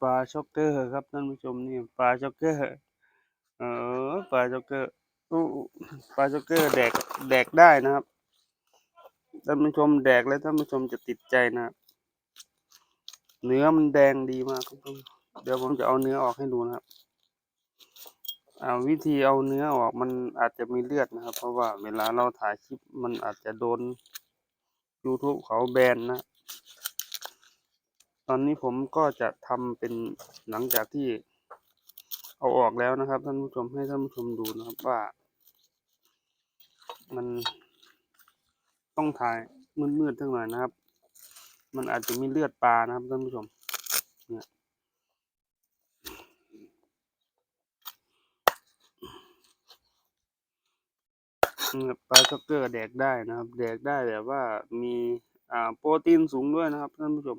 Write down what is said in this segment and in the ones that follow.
ปลาช็อกเกอร์ครับท่านผู้ชมนี่ปลาช็อกเกอร์เออปลาช็อกเกอร์อู้ปลาช็อกเกอร์แดกแดกได้นะครับท่านผู้ชมแดกแล้วท่านผู้ชมจะติดใจนะครับเนื้อมันแดงดีมากครับเดี๋ยวผมจะเอาเนื้อออกให้ดูนะครับอาวิธีเอาเนื้อออกมันอาจจะมีเลือดนะครับ เพราะว่าเวลาเราถ่ายคลิปมันอาจจะโดน YouTube เขาแบนนะ ตอนนี้ผมก็จะทำเป็นหลังจากที่เอาออกแล้วนะครับ ท่านผู้ชมให้ท่านผู้ชมดูนะครับว่า มันต้องถ่ายมืดๆทั้งหน่อยนะครับ มันอาจจะมีเลือดปลานะครับท่านผู้ชมเนี่ยเนี่ยปลาช็อกเกอร์แดกได้นะครับ แดกได้แบบว่ามีอ่าโปรตีนสูงด้วยนะครับท่านผู้ชม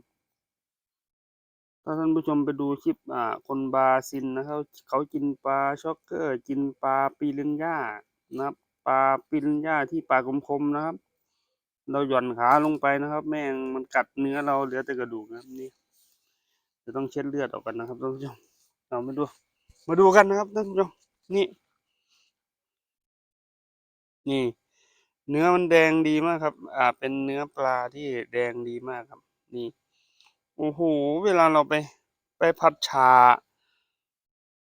ถ้าท่านผู้ชมไปดูคลิปอ่าคนบราซิลนะครับเขากินปลาช็อกเกอร์กินปลาปิรันย่านะครับปลาปิรันย่าที่ปลากคมๆนะครับ เราหย่อนขาลงไปนะครับ แม่งมันกัดเนื้อเราเหลือแต่กระดูกนะครับนี่จะต้องเช็ดเลือดออกกันนะครับท่านผู้ชมเรามาดูมาดูกันนะครับท่านผู้ชมนี่ นี่ เนื้อมันแดงดีมากครับ อ่าเป็นเนื้อปลาที่แดงดีมากครับ นี่ โอ้โห เวลาเราไปไปผัดชา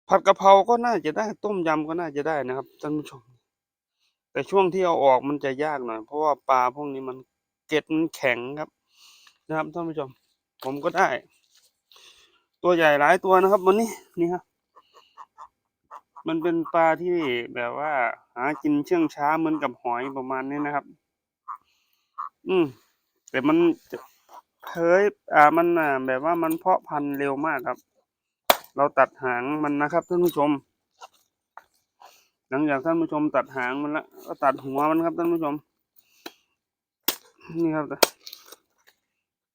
ผัดกะเพราก็น่าจะได้ต้มยำก็น่าจะได้นะครับท่านผู้ชม แต่ช่วงที่เอาออกมันจะยากหน่อย เพราะว่าปลาพวกนี้มันเกล็ดมันแข็งครับ นะครับท่านผู้ชม ผมก็ได้ ตัวใหญ่หลายตัวนะครับวันนี้นี่ครับมันเป็นปลาที่แบบว่า หากินเชื่องช้าเหมือนกับหอยประมาณนี้นะครับ อืมแต่มันจะ เฮ้ยอ่ามันอ่าแบบว่ามันเพาะพันธุ์เร็วมากครับ เราตัดหางมันนะครับท่านผู้ชม หลังจากท่านผู้ชมตัดหางมันแล้วก็ตัดหัวมันครับท่านผู้ชม นี่ครับ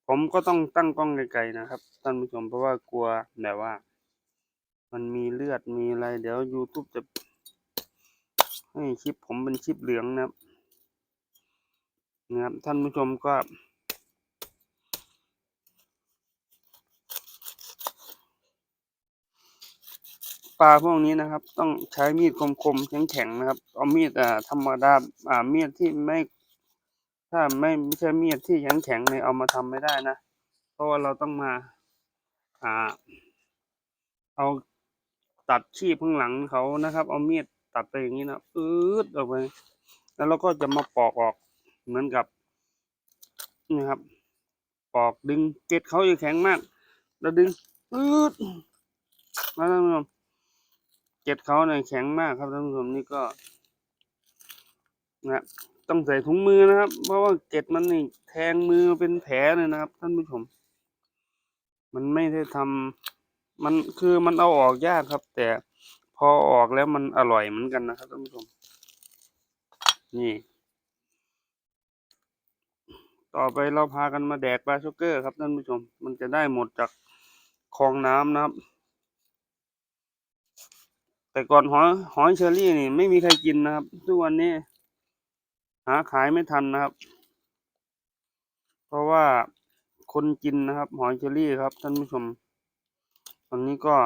ผมก็ต้องตั้งกล้องไกลๆนะครับท่านผู้ชมเพราะว่ากลัวแบบว่า มันมีเลือดมีอะไร เดี๋ยว YouTube จะให้คลิปผมเป็นคลิปเหลืองนะครับนะครับท่านผู้ชมก็ ปลาพวกนี้นะครับ ต้องใช้มีดคมๆแข็งๆนะครับ เอามีดอ่าธรรมดาอ่ามีดที่ไม่ ถ้าไม่ไม่ใช่มีดที่แข็งๆเนี่ยเอามาทำไม่ได้นะ เพราะว่าเราต้องมา อ่า เอาตัดชีพข้างหลังเขานะครับ เอามีดตัดไปอย่างนี้นะอืดออกไป แล้วเราก็จะมาปอกออกเหมือนกับนี่ครับ ปอกดึงเกล็ดเขาจะแข็งมากแล้วดึงอืดนะท่านผู้ชม กล็ดเขาเนี่ยแข็งมากครับท่านผู้ชมนี่ก็นะต้องใส่ถุงมือนะครับ เพราะว่าเกล็ดมันนี่แทงมือเป็นแผลเลยนะครับ ท่านผู้ชม มันไม่ได้ทำมันคือมันเอาออกยากครับ แต่พอออกแล้วมันอร่อยเหมือนกันนะครับท่านผู้ชม นี่ ต่อไปเราพากันมาแดกปลาช็อกเกอร์ครับท่านผู้ชม มันจะได้หมดจากคลองน้ำนะครับ แต่ก่อนหอยหอยเชอรี่นี่ไม่มีใครกินนะครับ ทุกวันนี้ หาขายไม่ทันนะครับ เพราะว่าคนกินนะครับ หอยเชอรี่ครับ ท่านผู้ชม ตอนนี้ก็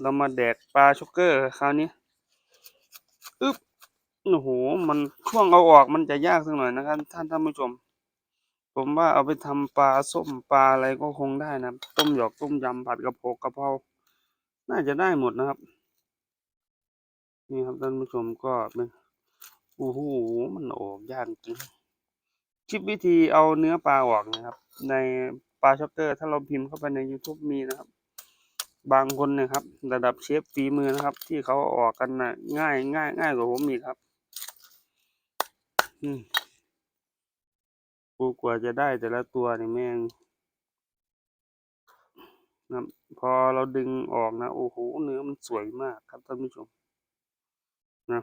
เรามาแดกปลาช็อกเกอร์คราวนี้อึ๊บโอ้โหมันช่วงเอาออกมันจะยากสักหน่อยนะครับ ท่านท่านผู้ชม ผมว่าเอาไปทำปลาส้มปลาอะไรก็คงได้นะต้มหยอกต้มยำผัดกระเพรากะเพราน่าจะได้หมดนะครับ นี่ครับท่านผู้ชมก็เป็นโอ้โหมันออกยากจริงคลิปวิธีเอาเนื้อปลาออกนะครับ ในปลาช็อกเกอร์ ถ้าเราพิมพ์เข้าไปใน YouTube มีนะครับ บางคนนะครับ ระดับเชฟฝีมือนะครับ ที่เขาออกกันนะง่ายง่ายง่ายกว่าผมอีกครับกูกว่าจะได้แต่ละตัวนี่แม่งนะพอเราดึงออกนะ โอ้โหเนื้อมันสวยมากครับท่านผู้ชม นะ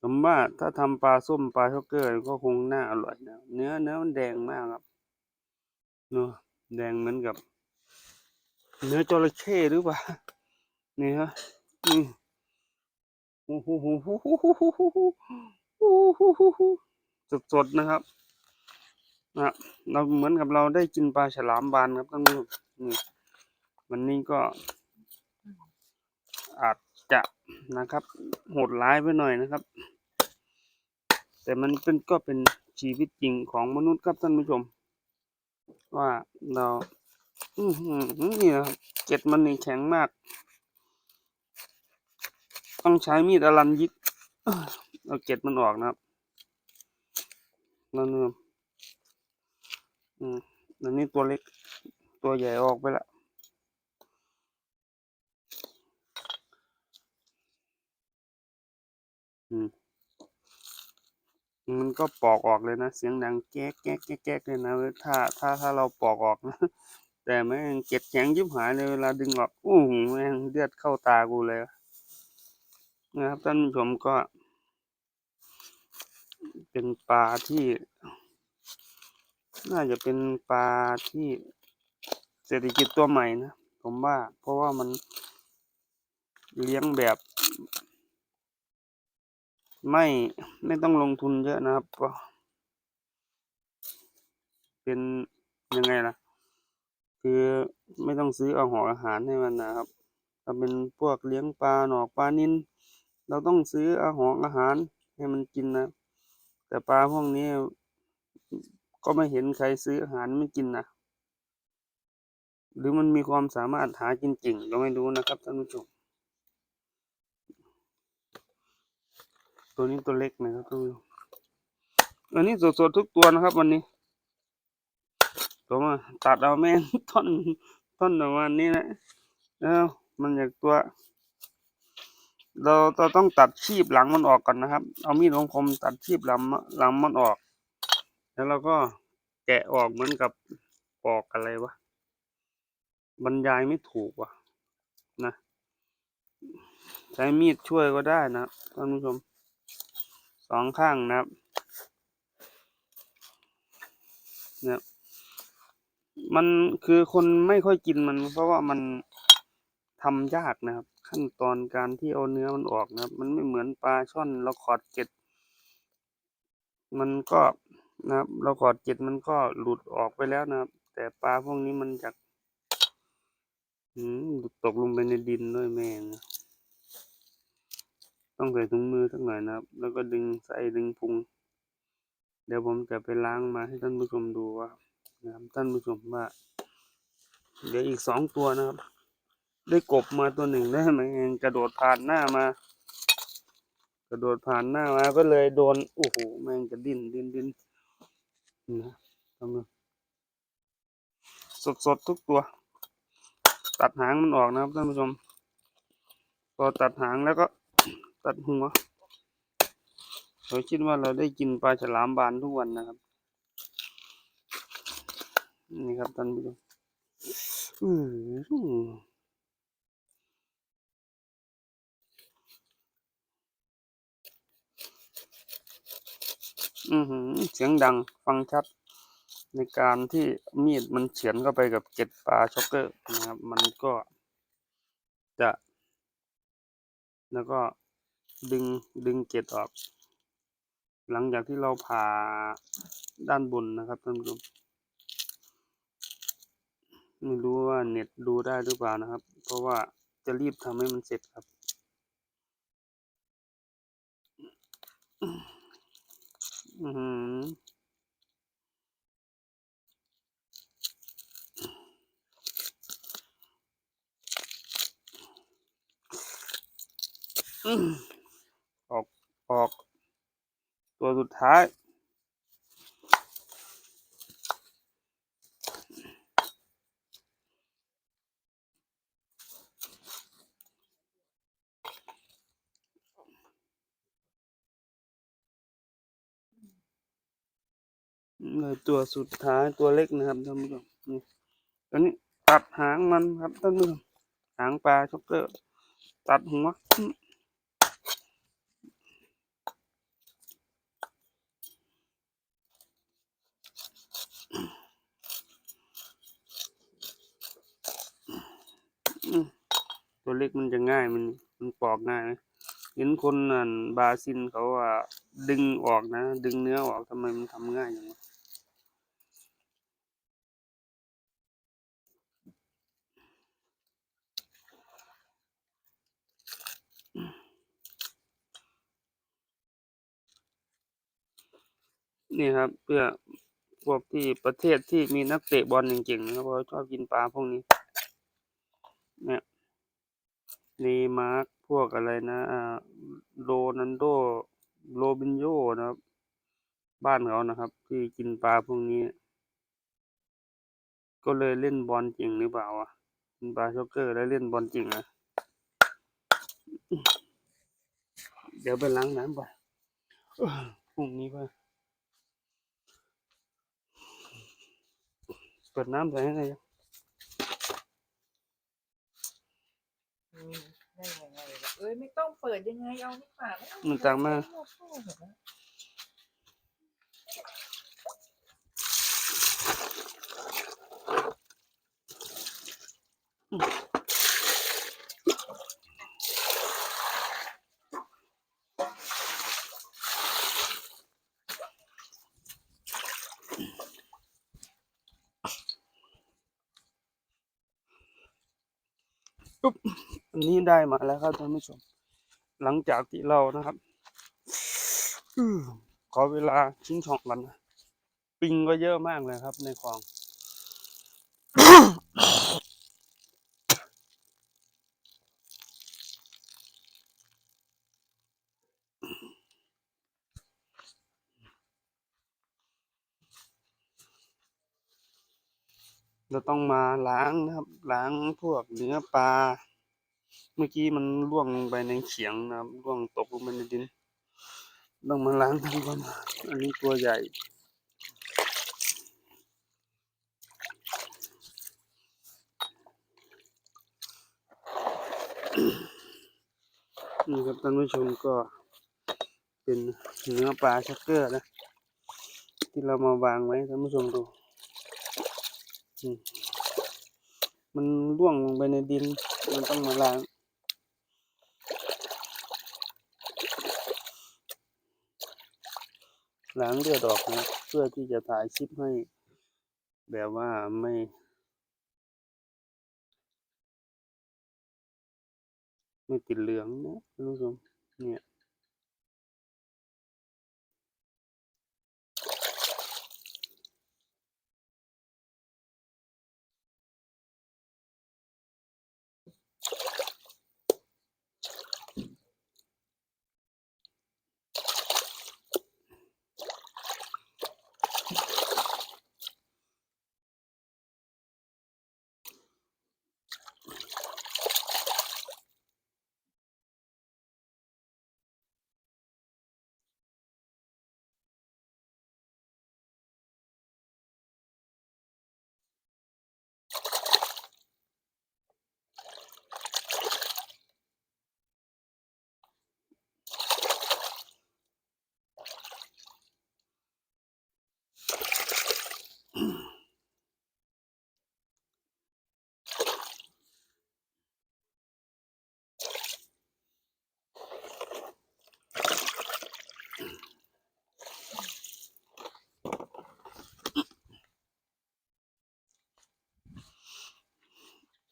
ผมว่าถ้าทำปลาส้มปลาช็อกเกอร์ก็คงน่าอร่อยนะเนื้อเนื้อมันแดงมากครับเนาะแดงเหมือนกับ เนื้อจระเข้หรือเปล่านี่ฮะอืมโอ้โหโอ้โหโอ้โหโอ้โหโอ้โหสดๆนะครับนะเราเหมือนกับเราได้กินปลาฉลามบานครับท่านผู้ชมนี่วันนี้ก็อาจ จะนะครับ โหดร้ายไปหน่อยนะครับ แต่มันเป็นก็เป็นชีวิตจริงของมนุษย์ครับท่านผู้ชม ว่าเราอืนี่นะครับเกล็ดมันนี่แข็งมาก ต้องใช้มีดอลันยิกเอาเกล็ดมันออกนะครับนั่นนะครับอืมอันนี้ตัวเล็กตัวใหญ่ออกไปละอื มมันก็ปอกออกเลยนะ เสียงดังแก๊กแก๊กแก๊กแก๊กเลยนะถ้าถ้าถ้าเราปอกออกนะแต่แม่งเก็บแข็งยิบหายเลยเวลาดึงออกอู้หูแม่งเลือดเข้าตากูเลยนะครับท่านผู้ชมก็ เป็นปลาที่ น่าจะเป็นปลาที่เศรษฐกิจตัวใหม่นะผมว่า เพราะว่ามันเลี้ยงแบบ ไม่ไม่ต้องลงทุนเยอะนะครับก็เป็นยังไงล่ะ คือไม่ต้องซื้อเอาหออาหารให้มันนะครับ ถ้าเป็นพวกเลี้ยงปลาหนอกปลานินเราต้องซื้ออาหารอาหารให้มันกินนะ แต่ปลาพวกนี้ก็ไม่เห็นใครซื้ออาหารไม่กินนะหรือมันมีความสามารถหากินเก่งก็ไม่รู้นะครับท่านผู้ชม ตัวนี้ตัวเล็กนะครับท่านผู้ชมอันนี้สดๆทุกตัวนะครับ วันนี้ตัวมาตัดเอาแม่งท่อนท่อนประมาณนี้นะแล้วมันอยากตัว เราเราต้องตัดชีบหลังมันออกก่อนนะครับ เอามีดคมๆตัดชีบหลังหลังมันออก แล้วเราก็แกะออกเหมือนกับปอกอะไรวะบรรยายไม่ถูกว่ะนะใช้มีดช่วยก็ได้นะท่านผู้ชม สองข้างนะครับเนี่ยมันคือคนไม่ค่อยกินมัน เพราะว่ามันทำยากนะครับ ขั้นตอนการที่เอาเนื้อมันออกนะครับ มันไม่เหมือนปลาช่อนเราขอดเกล็ด มันก็นะครับ เราขอดเกล็ดมันก็หลุดออกไปแล้วนะครับ แต่ปลาพวกนี้มันจากอืมตกลงไปในดินด้วยแม่ง ต้องใส่ถุงมือสักหน่อยนะครับ แล้วก็ดึงไส้ดึงพุง เดี๋ยวผมจะไปล้างมาให้ท่านผู้ชมดูว่านะครับท่านผู้ชมว่า เดี๋ยวอีกสองตัวนะครับ ได้กบมาตัวหนึ่งได้ไหมงกระโดดผ่านหน้ามา กระโดดผ่านหน้ามาก็เลยโดนโอ้โหแม่งจะดิ้นดิ้นดิ้นนะทำไมสดสดทุกตัว ตัดหางมันออกนะครับท่านผู้ชมพอตัดหางแล้วก็ ตัดหัวเราคิดว่าเราได้กินปลาฉลามบานทุกวันนะครับ นี่ครับท่านผู้ชมอือหืออือหือเสียงดังฟังชัด ในการที่มีดมันเฉือนเข้าไปกับเกล็ดปลาช็อกเกอร์นะครับ มันก็จะ แล้วก็ ดึงดึงเกล็ดออก หลังจากที่เราผ่าด้านบนนะครับท่านผู้ชมไม่รู้ว่าเน็ตดูได้หรือเปล่านะครับ เพราะว่าจะรีบทำให้มันเสร็จครับ อือหืออืม อออก ตัวสุดท้าย เลยตัวสุดท้ายตัวเล็กนะครับท่านผู้ชมนี่ตัวนี้ตัดหางมันครับท่านผู้ชมหางปลาช็อกเกอร์ตัดหัว กมันจะง่ายมันมันปอกง่ายนะเห็นคนนั่นบาซินเขาว่า ดึงออกนะ ดึงเนื้อออกทำไมมันทำง่ายอย่างนี้นี่ครับเพื่อพวกที่ประเทศที่มีนักเตะบอลจริงๆนะครับเขาชอบกินปลาพวกนี้ เนมาร์กพวกอะไรนะอ่าโรนันโดโรบินโยนะครับ บ้านเขานะครับ ที่กินปลาพวกนี้ ก็เลยเล่นบอลจริงหรือเปล่าวะกินปลาช็อกเกอร์แล้วเล่นบอลจริงนะเดี๋ยวไปล้างน้ำก่อนพรุ่งนี้ไปเปิดน้ำใส่ให้หน่อย อืม ได้ยังไงล่ะเอ้ยไม่ต้องเปิดยังไงเอาไม่ปาไม่ต้องมันตังมา วันนี้ได้มาแล้วครับท่านผู้ชม หลังจากที่เรานะครับอขอเวลาชิ้นช่องกันนะปิงก็เยอะมากเลยครับ ในคลอง เราต้องมาล้างนะครับ ล้างพวกเนื้อปลา เมื่อกี้มันล่วงลงไปในเขียงนะครับล่วงตกลงไปในดินต้องมาล้างทำก่อนอันนี้ตัวใหญ่ นี่ครับท่านผู้ชมก็เป็นเนื้อปลาชักเกอร์นะ ที่เรามาวางไว้ท่านผู้ชมดู มันร่วงลงไปในดิน มันต้องมาล้าง ล้างเลือดออกนะ เพื่อที่จะถ่ายคลิปให้ แบบว่าไม่ไม่ติดเหลืองนะท่านผู้ชมเนี่ย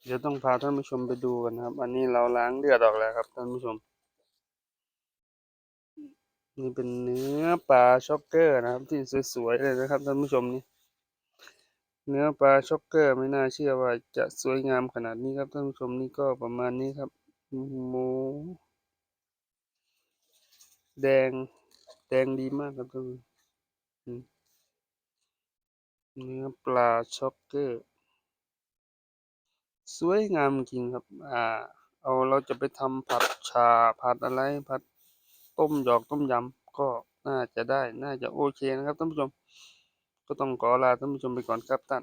เดี๋ยวต้องพาท่านผู้ชมไปดูกันครับ อันนี้เราล้างเลือดออกแล้วครับท่านผู้ชม นี่เป็นเนื้อปลาช็อกเกอร์นะครับ ที่สวยๆเลยนะครับท่านผู้ชมนี่ เนื้อปลาช็อกเกอร์ไม่น่าเชื่อว่าจะสวยงามขนาดนี้ครับท่านผู้ชมนี่ก็ประมาณนี้ครับหมูแดง แดงดีมากครับท่านผู้ชมอืมเนื้อปลาช็อกเกอร์ สวยงามจริงครับ อ่า เอาเราจะไปทำผัดชาผัดอะไรผัดต้มหยอกต้มยำก็น่าจะได้ น่าจะโอเคนะครับท่านผู้ชม ก็ต้องขอลาท่านผู้ชมไปก่อนครับท่าน